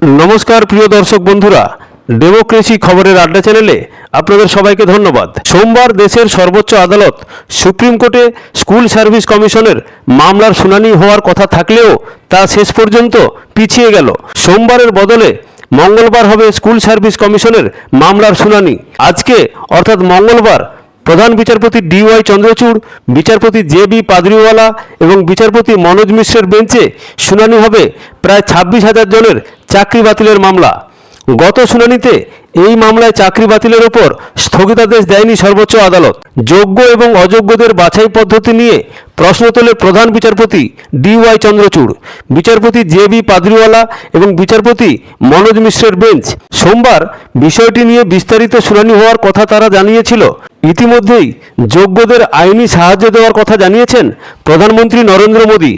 নমস্কার, প্রিয় দর্শক বন্ধুরা। ডেমোক্রেসি খবরের আড্ডা চ্যানেলে আপনাদের সবাইকে ধন্যবাদ। সোমবার দেশের সর্বোচ্চ আদালত সুপ্রিম কোর্টে স্কুল সার্ভিস কমিশনের মামলার শুনানি হওয়ার কথা থাকলেও তা শেষ পর্যন্ত পিছিয়ে গেল। সোমবারের বদলে মঙ্গলবার হবে স্কুল সার্ভিস কমিশনের মামলার শুনানি। আজকে, অর্থাৎ মঙ্গলবার প্রধান বিচারপতি ডিওয়াই চন্দ্রচূড়, বিচারপতি জে বি পাদরিওয়ালা এবং বিচারপতি মনোজ মিশ্রের বেঞ্চে শুনানি হবে প্রায় ছাব্বিশ হাজার জনের চাকরি বাতিলের মামলা। গত শুনানিতে এই মামলায় চাকরি বাতিলের ওপর স্থগিতাদেশ দেয়নি সর্বোচ্চ আদালত। যোগ্য এবং অযোগ্যদের বাছাই পদ্ধতি নিয়ে প্রশ্ন তোলে প্রধান বিচারপতি ডিওয়াই চন্দ্রচূড়, বিচারপতি জে বি পাদরিওয়ালা এবং বিচারপতি মনোজ মিশ্রের বেঞ্চ। সোমবার বিষয়টি নিয়ে বিস্তারিত শুনানি হওয়ার কথা তারা জানিয়েছিল। ইতিমধ্যেই যোগ্যদের আইনি সাহায্য দেওয়ার কথা জানিয়েছেন প্রধানমন্ত্রী নরেন্দ্র মোদী।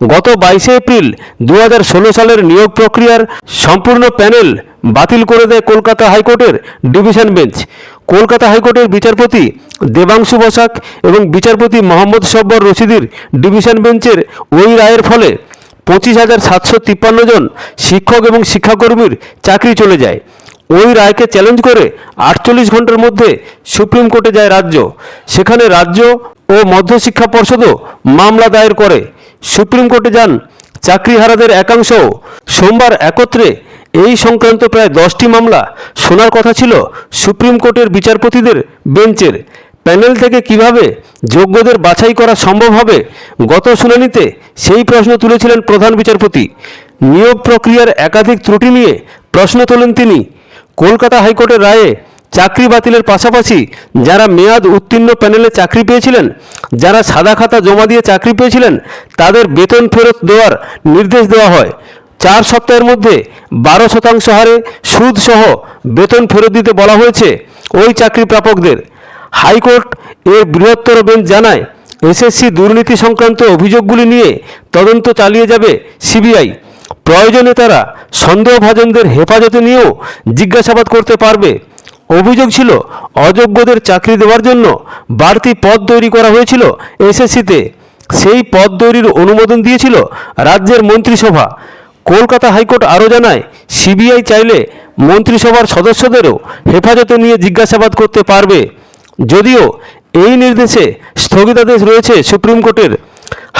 গত বাইশে এপ্রিল দু হাজার ষোলো সালের নিয়োগ প্রক্রিয়ার সম্পূর্ণ প্যানেল বাতিল করে দেয় কলকাতা হাইকোর্টের ডিভিশন বেঞ্চ। কলকাতা হাইকোর্টের বিচারপতি দেবাংশু বসাক এবং বিচারপতি মোহাম্মদ সব্বর রশিদির ডিভিশন বেঞ্চের ওই রায়ের ফলে পঁচিশ হাজার সাতশো তিপ্পান্ন জন শিক্ষক এবং শিক্ষাকর্মীর চাকরি চলে যায়। ওই রায়কে চ্যালেঞ্জ করে আটচল্লিশ ঘণ্টার মধ্যে সুপ্রিম কোর্টে যায় রাজ্য। সেখানে রাজ্য ও মধ্যশিক্ষা পর্ষদও মামলা দায়ের করে। সুপ্রিম কোর্টে যান চাকরিহারাদের একাংশ। সোমবার একত্রে এই সংক্রান্ত প্রায় দশটি মামলা শোনার কথা ছিল সুপ্রিম কোর্টের বিচারপতিদের বেঞ্চের। প্যানেল থেকে কীভাবে যোগ্যদের বাছাই করা সম্ভব হবে গত শুনানিতে সেই প্রশ্ন তুলেছিলেন প্রধান বিচারপতি। নিয়োগ প্রক্রিয়ার একাধিক ত্রুটি নিয়ে প্রশ্ন তোলেন তিনি। কলকাতা হাইকোর্টের রায়ে চাকরি বাতিলের পাশাপাশি যারা মেয়াদ উত্তীর্ণ প্যানেলে চাকরি পেয়েছিলেন, যারা সাদা খাতা জমা দিয়ে চাকরি পেয়েছিলেন, তাদের বেতন ফেরত দেওয়ার নির্দেশ দেওয়া হয়। চার সপ্তাহের মধ্যে বারো শতাংশ হারে সুদসহ বেতন ফেরত দিতে বলা হয়েছে ওই চাকরি প্রাপকদের। হাইকোর্ট এর বৃহত্তর বেঞ্চ জানায়, এসএসসি দুর্নীতি সংক্রান্ত অভিযোগগুলি নিয়ে তদন্ত চালিয়ে যাবে সিবিআই। প্রয়োজনে তারা সন্দেহভাজনদের হেফাজতে নিয়েও জিজ্ঞাসাবাদ করতে পারবে। অভিযোগ ছিল অযোগ্যদের চাকরি দেওয়ার জন্য বাড়তি পদ তৈরি করা হয়েছিল এসএসসিতে। সেই পদ তৈরির অনুমোদন দিয়েছিল রাজ্যের মন্ত্রিসভা। কলকাতা হাইকোর্ট আরও জানায়, সিবিআই চাইলে মন্ত্রিসভার সদস্যদেরও হেফাজতে নিয়ে জিজ্ঞাসাবাদ করতে পারবে। যদিও এই নির্দেশে স্থগিতাদেশ রয়েছে সুপ্রিম কোর্টের।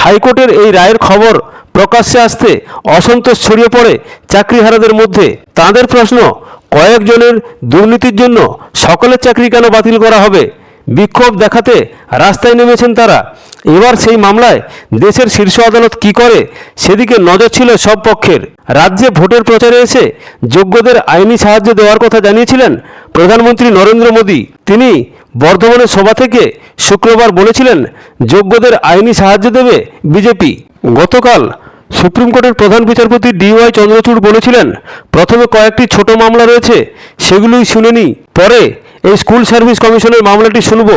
হাইকোর্টের এই রায়ের খবর প্রকাশ্যে আসতে অসন্তোষ ছড়িয়ে পড়ে চাকরিহারাদের মধ্যে। তাদের প্রশ্ন কয়েকজনের দুর্নীতির জন্য সকলের চাকরি কেন বাতিল করা হবে? বিক্ষোভ দেখাতে রাস্তায় নেমেছেন তারা। এবার সেই মামলায় দেশের শীর্ষ আদালত কি করে? সেদিকে নজর ছিল সব পক্ষের। রাজ্যে ভোটের প্রচারে এসে যোগ্যদের আইনি সাহায্য দেওয়ার কথা জানিয়েছিলেন প্রধানমন্ত্রী নরেন্দ্র মোদী। তিনি বর্ধমানের সভা থেকে শুক্রবার বলেছিলেন, যোগ্যদের আইনি সাহায্য দেবে বিজেপি। গতকাল সুপ্রিম কোর্টের প্রধান বিচারপতি ডিওয়াই চন্দ্রচূড় বলেছিলেন, প্রথমে কয়েকটি ছোট মামলা রয়েছে, সেগুলোই শুনে নিই পরে এই স্কুল সার্ভিস কমিশনের মামলাটি শুনব।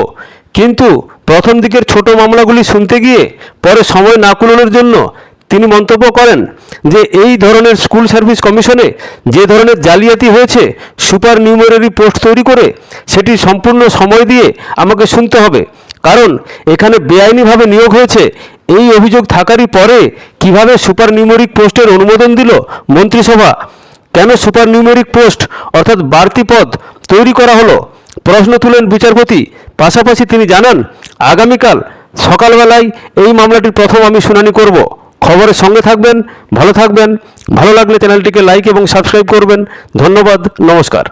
কিন্তু প্রথম দিকের ছোট মামলাগুলি শুনতে গিয়ে পরে সময় না কুলোনোর জন্য তিনি মন্তব্য করেন যে, এই ধরনের স্কুল সার্ভিস কমিশনে যে ধরনের জালিয়াতি হয়েছে, সুপার নিউমারি পোস্ট তৈরি করে সেটি সম্পূর্ণ সময় দিয়ে আমাকে শুনতে হবে। কারণ এখানে বেআইনিভাবে নিয়োগ হয়েছে এই অভিযোগ থাকারই পরে কীভাবে সুপার নিউমেরিক পোস্টের অনুমোদন দিল মন্ত্রিসভা? কেন সুপার নিউমেরিক পোস্ট, অর্থাৎ বাড়তি পদ, তৈরি করা হলো? প্রশ্ন তুলেন বিচারপতি। পাশাপাশি তিনি জানান, আগামীকাল সকালবেলায় এই মামলাটির প্রথম আমি শুনানি করব। খবরের সঙ্গে থাকবেন, ভালো থাকবেন। ভালো লাগলে চ্যানেলটিকে লাইক এবং সাবস্ক্রাইব করবেন। ধন্যবাদ, নমস্কার।